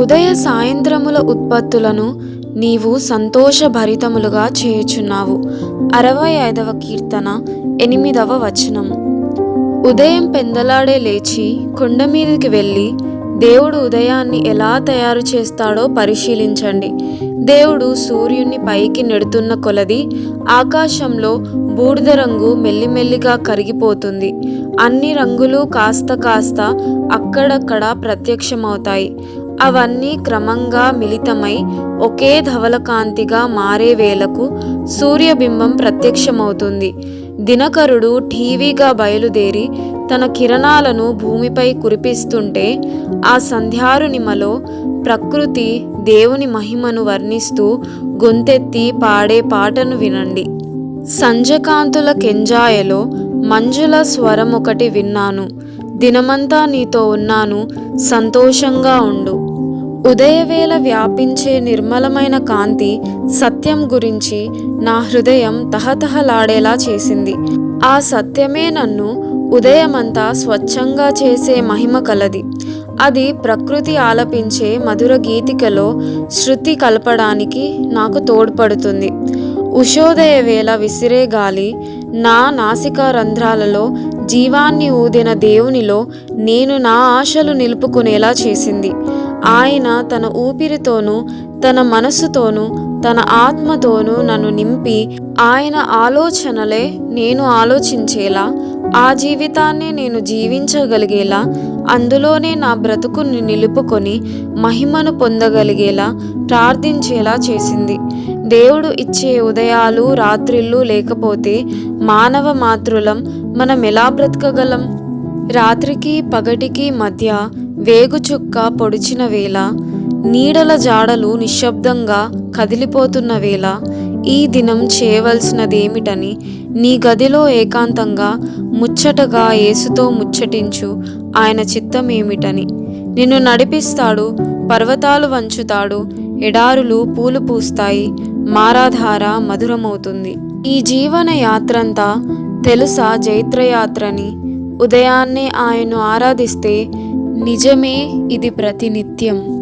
ఉదయ సాయంత్రముల ఉత్పత్తులను నీవు సంతోషభరితములుగా చేయుచున్నావు. అరవై ఐదవ కీర్తన ఎనిమిదవ వచనము ఉదయం పెందలాడే లేచి కొండ మీదకి వెళ్ళి దేవుడు ఉదయాన్ని ఎలా తయారు చేస్తాడో పరిశీలించండి. దేవుడు సూర్యుని పైకి నెడుతున్న కొలది ఆకాశంలో బూడిద రంగు మెల్లిమెల్లిగా కరిగిపోతుంది. అన్ని రంగులు కాస్త కాస్త అక్కడక్కడ ప్రత్యక్షమవుతాయి. అవన్నీ క్రమంగా మిళితమై ఒకే ధవలకాంతిగా మారే వేళకు సూర్యబింబం ప్రత్యక్షమవుతుంది. దినకరుడు టీవీగా బయలుదేరి తన కిరణాలను భూమిపై కురిపిస్తుంటే ఆ సంధ్యారునిమలో ప్రకృతి దేవుని మహిమను వర్ణిస్తూ గొంతెత్తి పాడే పాటను వినండి. సంజకాంతుల కెంజాయలో మంజుల స్వరం ఒకటి విన్నాను. దినమంతా నీతో ఉన్నాను సంతోషంగా ఉండు. ఉదయవేళ వ్యాపించే నిర్మలమైన కాంతి సత్యం గురించి నా హృదయం తహతహలాడేలా చేసింది. ఆ సత్యమే నన్ను ఉదయమంతా స్వచ్ఛంగా చేసే మహిమ కలది. అది ప్రకృతి ఆలపించే మధుర గీతికలో శృతి కలపడానికి నాకు తోడ్పడుతుంది. ఉషోదయ వేళ విసిరే గాలి నా నాసికా రంధ్రాలలో జీవాన్ని ఊదిన దేవునిలో నేను నా ఆశలు నిలుపుకునేలా చేసింది. ఆయన తన ఊపిరితోనూ తన మనస్సుతోనూ తన ఆత్మతోనూ నన్ను నింపి ఆయన ఆలోచనలే నేను ఆలోచించేలా ఆ జీవితాన్ని నేను జీవించగలిగేలా అందులోనే నా బ్రతుకుని నిలుపుకొని మహిమను పొందగలిగేలా ప్రార్థించేలా చేసింది. దేవుడు ఇచ్చే ఉదయాలు రాత్రిళ్ళు లేకపోతే మానవ మాతృలం మనం ఎలా బ్రతకగలం? రాత్రికి పగటికి మధ్య వేగుచుక్క పొడిచిన వేళ నీడల జాడలు నిశ్శబ్దంగా కదిలిపోతున్న వేళ ఈ దినం చేయవలసినదేమిటని నీ గదిలో ఏకాంతంగా ముచ్చటగా యేసుతో ముచ్చటించు ఆయన చిత్తం ఏమిటని నిన్ను నడిపిస్తాడు పర్వతాలు వంచుతాడు ఎడారులు పూలు పూస్తాయి మారాధార మధురమవుతుంది. ఈ జీవన యాత్రంతా తెలుసా జైత్రయాత్రని? ఉదయాన్నే ఆయన్ను ఆరాధిస్తే నిజమే ఇది ప్రతినిత్యం.